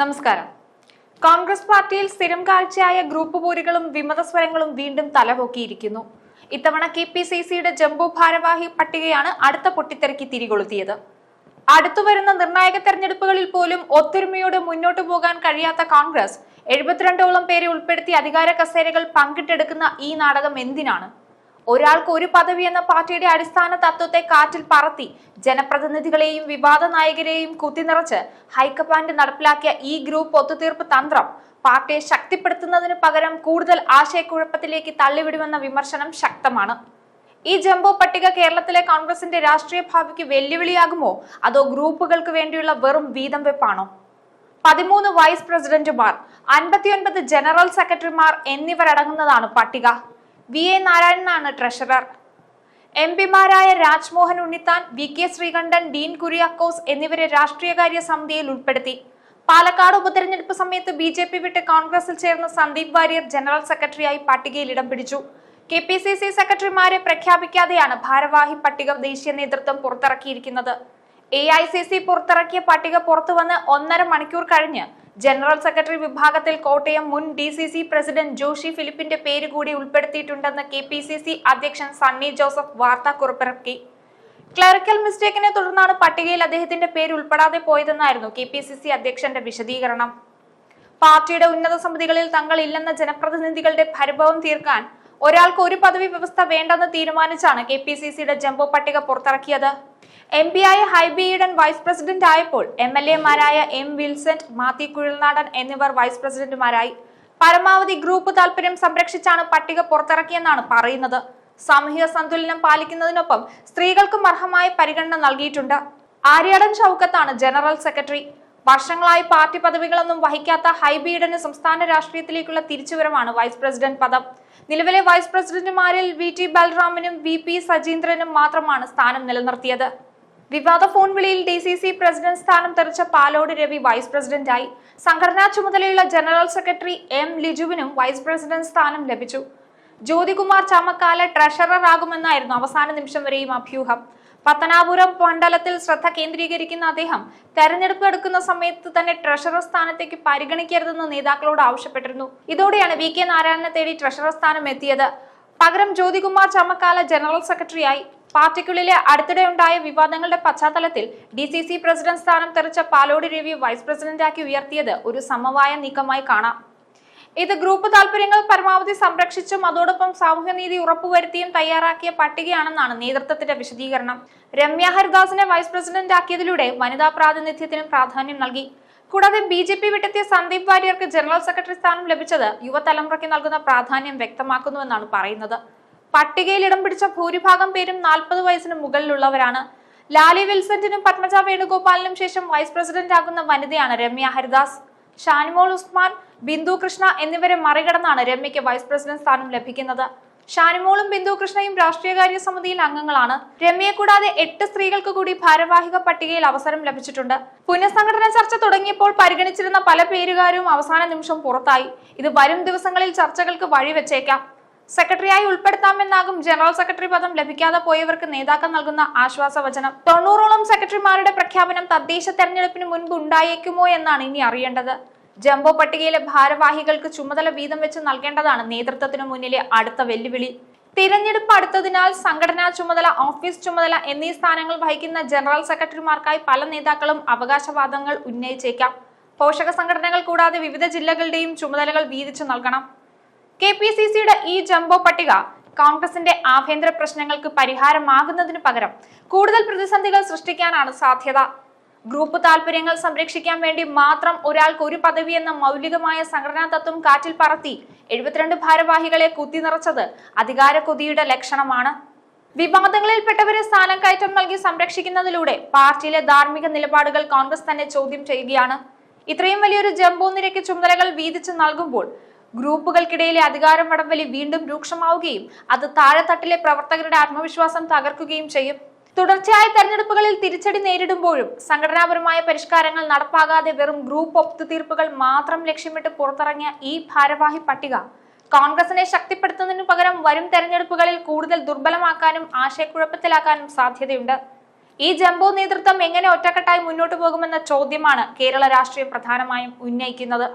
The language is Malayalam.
നമസ്കാരം. കോൺഗ്രസ് പാർട്ടിയിൽ സ്ഥിരം കാഴ്ചയായ ഗ്രൂപ്പ് പോരുകളും വിമതസ്വരങ്ങളും വീണ്ടും തലപൊക്കിയിരിക്കുന്നു. ഇത്തവണ കെ പി സി സിയുടെ ജംബു ഭാരവാഹി പട്ടികയാണ് അടുത്ത പൊട്ടിത്തെറിക്ക് തിരികൊളുത്തിയത് അടുത്തുവരുന്ന നിർണായക തെരഞ്ഞെടുപ്പുകളിൽ പോലും ഒത്തൊരുമയോടെ മുന്നോട്ടു പോകാൻ കഴിയാത്ത കോൺഗ്രസ് എഴുപത്തിരണ്ടോളം പേരെ ഉൾപ്പെടുത്തി അധികാര കസേരകൾ പങ്കിട്ടെടുക്കുന്ന ഈ നാടകം എന്തിനാണ്? ഒരാൾക്ക് ഒരു പദവി എന്ന പാർട്ടിയുടെ അടിസ്ഥാന തത്വത്തെ കാറ്റിൽ പറത്തി ജനപ്രതിനിധികളെയും വിവാദ നായകരെയും കുത്തിനിറച്ച് ഹൈക്കമാൻഡ് നടപ്പിലാക്കിയ ഈ ഗ്രൂപ്പ് ഒത്തുതീർപ്പ് തന്ത്രം പാർട്ടിയെ ശക്തിപ്പെടുത്തുന്നതിന് പകരം കൂടുതൽ ആശയക്കുഴപ്പത്തിലേക്ക് തള്ളിവിടുമെന്ന വിമർശനം ശക്തമാണ്. ഈ ജംബോ പട്ടിക കേരളത്തിലെ കോൺഗ്രസിന്റെ രാഷ്ട്രീയ ഭാവിക്ക് വെല്ലുവിളിയാകുമോ? അതോ ഗ്രൂപ്പുകൾക്ക് വേണ്ടിയുള്ള വെറും വീതം വെപ്പാണോ? പതിമൂന്ന് വൈസ് പ്രസിഡന്റുമാർ അൻപത്തിയൊൻപത് ജനറൽ സെക്രട്ടറിമാർ എന്നിവരടങ്ങുന്നതാണ് പട്ടിക. വി എ നാരായണനാണ് treasurer. M പിമാരായ Rajmohan Unnithan V K Sreekandan Dean Kuriakose എന്നിവരെ രാഷ്ട്രീയകാര്യ സമിതിയിൽ ഉൾപ്പെടുത്തി. പാലക്കാട് ഉപതെരഞ്ഞെടുപ്പ് സമയത്ത് ബി ജെ പി വിട്ട് കോൺഗ്രസിൽ ചേർന്ന സന്ദീപ് വാര്യർ ജനറൽ സെക്രട്ടറിയായി പട്ടികയിൽ ഇടം പിടിച്ചു. കെ പി സി സി സെക്രട്ടറിമാരെ പ്രഖ്യാപിക്കാതെയാണ് ഭാരവാഹി പട്ടിക ദേശീയ നേതൃത്വം പുറത്തിറക്കിയിരിക്കുന്നത്. എ ഐ സി സി പുറത്തിറക്കിയ പട്ടിക പുറത്തുവന്ന് ഒന്നര മണിക്കൂർ കഴിഞ്ഞ് ജനറൽ സെക്രട്ടറി വിഭാഗത്തിൽ കോട്ടയം മുൻ D C C president Joshy ഫിലിപ്പിന്റെ പേര് കൂടി ഉൾപ്പെടുത്തിയിട്ടുണ്ടെന്ന് കെ പി സി സി അധ്യക്ഷൻ സണ്ണി ജോസഫ് വാർത്താക്കുറിപ്പിറക്കി. ക്ലറിക്കൽ മിസ്റ്റേക്കിനെ തുടർന്നാണ് പട്ടികയിൽ അദ്ദേഹത്തിന്റെ പേര് ഉൾപ്പെടാതെ പോയതെന്നായിരുന്നു കെ പി സി സി അധ്യക്ഷന്റെ വിശദീകരണം. പാർട്ടിയുടെ ഉന്നത സമിതികളിൽ തങ്ങൾ ഇല്ലെന്ന ജനപ്രതിനിധികളുടെ പരിഭവം തീർക്കാൻ ഒരാൾക്ക് ഒരു പദവി വ്യവസ്ഥ വേണ്ടെന്ന് തീരുമാനിച്ചാണ് കെ പി സി സിയുടെ ജംബോ പട്ടിക പുറത്തിറക്കിയത്. എം പി ആയ ഹൈബി ഈഡൻ വൈസ് പ്രസിഡന്റ് ആയപ്പോൾ എം എൽ എമാരായ എം വിൽസെന്റ് മാത്യു കുഴൽനാടൻ എന്നിവർ വൈസ് പ്രസിഡന്റുമാരായി. പരമാവധി ഗ്രൂപ്പ് താല്പര്യം സംരക്ഷിച്ചാണ് പട്ടിക പുറത്തിറക്കിയെന്നാണ് പറയുന്നത്. സാമൂഹിക സന്തുലനം പാലിക്കുന്നതിനൊപ്പം സ്ത്രീകൾക്കും അർഹമായ പരിഗണന നൽകിയിട്ടുണ്ട്. ആര്യാടൻ ഷൗക്കത്താണ് ജനറൽ സെക്രട്ടറി. വർഷങ്ങളായി പാർട്ടി പദവികളൊന്നും വഹിക്കാത്ത ഹൈബീഡന് സംസ്ഥാന രാഷ്ട്രീയത്തിലേക്കുള്ള തിരിച്ചുവരവാണ് വൈസ് പ്രസിഡന്റ് പദം. നിലവിലെ വൈസ് പ്രസിഡന്റുമാരിൽ വി ടി ബൽറാമിനും വി പി സജീന്ദ്രനും മാത്രമാണ് സ്ഥാനം നിലനിർത്തിയത്. വിവാദ ഫോൺ വിളിയിൽ ഡി സി സി പ്രസിഡന്റ് സ്ഥാനം തെറിച്ച പാലോട് രവി വൈസ് പ്രസിഡന്റായി. സംഘടനാ ചുമതലയുള്ള ജനറൽ സെക്രട്ടറി എം ലിജുവിനും വൈസ് പ്രസിഡന്റ് സ്ഥാനം ലഭിച്ചു. ജ്യോതികുമാർ ചാമക്കാല ട്രഷറർ ആകുമെന്നായിരുന്നു അവസാന നിമിഷം വരെയും അഭ്യൂഹം. പത്തനാപുരം മണ്ഡലത്തിൽ ശ്രദ്ധ കേന്ദ്രീകരിക്കുന്ന അദ്ദേഹം തെരഞ്ഞെടുപ്പ് എടുക്കുന്ന സമയത്ത് തന്നെ ട്രഷറർ സ്ഥാനത്തേക്ക് പരിഗണിക്കരുതെന്ന് നേതാക്കളോട് ആവശ്യപ്പെട്ടിരുന്നു. ഇതോടെയാണ് വി കെ നാരായണനെ തേടി ട്രഷറർ സ്ഥാനം എത്തിയത്. പകരം ജ്യോതികുമാർ ചമക്കാല ജനറൽ സെക്രട്ടറിയായി. പാർട്ടിക്കുള്ളിലെ അടുത്തിടെ ഉണ്ടായ വിവാദങ്ങളുടെ പശ്ചാത്തലത്തിൽ ഡി സി സി പ്രസിഡന്റ് സ്ഥാനം തെറിച്ച പാലോടി രവി വൈസ് പ്രസിഡന്റാക്കി ഉയർത്തിയത് ഒരു സമവായ നീക്കമായി കാണാം. ഇത് ഗ്രൂപ്പ് താല്പര്യങ്ങൾ പരമാവധി സംരക്ഷിച്ചും അതോടൊപ്പം സാമൂഹ്യനീതി ഉറപ്പുവരുത്തിയും തയ്യാറാക്കിയ പട്ടികയാണെന്നാണ് നേതൃത്വത്തിന്റെ വിശദീകരണം. രമ്യ ഹരിദാസിനെ വൈസ് പ്രസിഡന്റ് ആക്കിയതിലൂടെ വനിതാ പ്രാതിനിധ്യത്തിനും പ്രാധാന്യം നൽകി. കൂടാതെ ബി ജെ പി വിട്ടെത്തിയ സന്ദീപ് വാര്യർക്ക് ജനറൽ സെക്രട്ടറി സ്ഥാനം ലഭിച്ചത് യുവതലമുറയ്ക്ക് നൽകുന്ന പ്രാധാന്യം വ്യക്തമാക്കുന്നുവെന്നാണ് പറയുന്നത്. പട്ടികയിൽ ഇടം പിടിച്ച ഭൂരിഭാഗം പേരും നാൽപ്പത് വയസ്സിന് മുകളിലുള്ളവരാണ്. ലാലി വിൽസന്റിനും പത്മജ വേണുഗോപാലിനും ശേഷം വൈസ് പ്രസിഡന്റ് ആകുന്ന വനിതയാണ് രമ്യ ഹരിദാസ്. ഷാനിമോൾ ഉസ്മാൻ ബിന്ദു കൃഷ്ണ എന്നിവരെ മറികടന്നാണ് രമ്യയ്ക്ക് വൈസ് പ്രസിഡന്റ് സ്ഥാനം ലഭിക്കുന്നത്. ഷാനിമോളും ബിന്ദു കൃഷ്ണയും രാഷ്ട്രീയകാര്യ സമിതിയിൽ അംഗങ്ങളാണ്. രമ്യയെ കൂടാതെ എട്ട് സ്ത്രീകൾക്ക് കൂടി ഭാരവാഹിക പട്ടികയിൽ അവസരം ലഭിച്ചിട്ടുണ്ട്. പുനഃസംഘടന ചർച്ച തുടങ്ങിയപ്പോൾ പരിഗണിച്ചിരുന്ന പല പേരുകാരും അവസാന നിമിഷം പുറത്തായി. ഇത് വരും ദിവസങ്ങളിൽ ചർച്ചകൾക്ക് വഴിവെച്ചേക്കാം. സെക്രട്ടറിയായി ഉൾപ്പെടുത്താമെന്നാകും ജനറൽ സെക്രട്ടറി പദം ലഭിക്കാതെ പോയവർക്ക് നേതാക്കൾ നൽകുന്ന ആശ്വാസ വചനം തൊണ്ണൂറോളം സെക്രട്ടറിമാരുടെ പ്രഖ്യാപനം തദ്ദേശ തെരഞ്ഞെടുപ്പിന് മുൻപ് ഉണ്ടായേക്കുമോ എന്നാണ് ഇനി അറിയേണ്ടത്. ജംബോ പട്ടികയിലെ ഭാരവാഹികൾക്ക് ചുമതല വീതം വെച്ച് നൽകേണ്ടതാണ് നേതൃത്വത്തിനു മുന്നിലെ അടുത്ത വെല്ലുവിളി. തിരഞ്ഞെടുപ്പ് അടുത്തതിനാൽ സംഘടനാ ചുമതല ഓഫീസ് ചുമതല എന്നീ സ്ഥാനങ്ങൾ വഹിക്കുന്ന ജനറൽ സെക്രട്ടറിമാർക്കായി പല നേതാക്കളും അവകാശവാദങ്ങൾ ഉന്നയിച്ചേക്കാം. പോഷക സംഘടനകൾ കൂടാതെ വിവിധ ജില്ലകളുടെയും ചുമതലകൾ വീതിച്ചു നൽകണം. കെ പി സി സിയുടെ ഈ ജംബോ പട്ടിക കോൺഗ്രസിന്റെ ആഭ്യന്തര പ്രശ്നങ്ങൾക്ക് പരിഹാരമാകുന്നതിന് പകരം കൂടുതൽ പ്രതിസന്ധികൾ സൃഷ്ടിക്കാനാണ് സാധ്യത. ഗ്രൂപ്പ് താല്പര്യങ്ങൾ സംരക്ഷിക്കാൻ വേണ്ടി മാത്രം ഒരാൾക്ക് ഒരു പദവി എന്ന മൗലികമായ സംഘടനാ തത്വം കാറ്റിൽ പറത്തി എഴുപത്തിരണ്ട് ഭാരവാഹികളെ കുത്തി നിറച്ചത് അധികാര കൊതിയുടെ ലക്ഷണമാണ്. വിവാദങ്ങളിൽപ്പെട്ടവരെ സ്ഥാനം കയറ്റം നൽകി സംരക്ഷിക്കുന്നതിലൂടെ പാർട്ടിയിലെ ധാർമ്മിക നിലപാടുകൾ കോൺഗ്രസ് തന്നെ ചോദ്യം ചെയ്യുകയാണ്. ഇത്രയും വലിയൊരു ജംബോ നിരക്ക് ചുമതലകൾ വീതിച്ചു നൽകുമ്പോൾ ഗ്രൂപ്പുകൾക്കിടയിലെ അധികാരം വടംവലി വീണ്ടും രൂക്ഷമാവുകയും അത് താഴെത്തട്ടിലെ പ്രവർത്തകരുടെ ആത്മവിശ്വാസം തകർക്കുകയും ചെയ്യും. തുടർച്ചയായ തെരഞ്ഞെടുപ്പുകളിൽ തിരിച്ചടി നേരിടുമ്പോഴും സംഘടനാപരമായ പരിഷ്കാരങ്ങൾ നടപ്പാകാതെ വെറും ഗ്രൂപ്പ് ഒത്തുതീർപ്പുകൾ മാത്രം ലക്ഷ്യമിട്ട് പുറത്തിറങ്ങിയ ഈ ഭാരവാഹി പട്ടിക കോൺഗ്രസിനെ ശക്തിപ്പെടുത്തുന്നതിനു പകരം വരും തെരഞ്ഞെടുപ്പുകളിൽ കൂടുതൽ ദുർബലമാക്കാനും ആശയക്കുഴപ്പത്തിലാക്കാനും സാധ്യതയുണ്ട്. ഈ ജംബോ നേതൃത്വം എങ്ങനെ ഒറ്റക്കെട്ടായി മുന്നോട്ടു പോകുമെന്ന ചോദ്യമാണ് കേരള രാഷ്ട്രീയം പ്രധാനമായും ഉന്നയിക്കുന്നത്.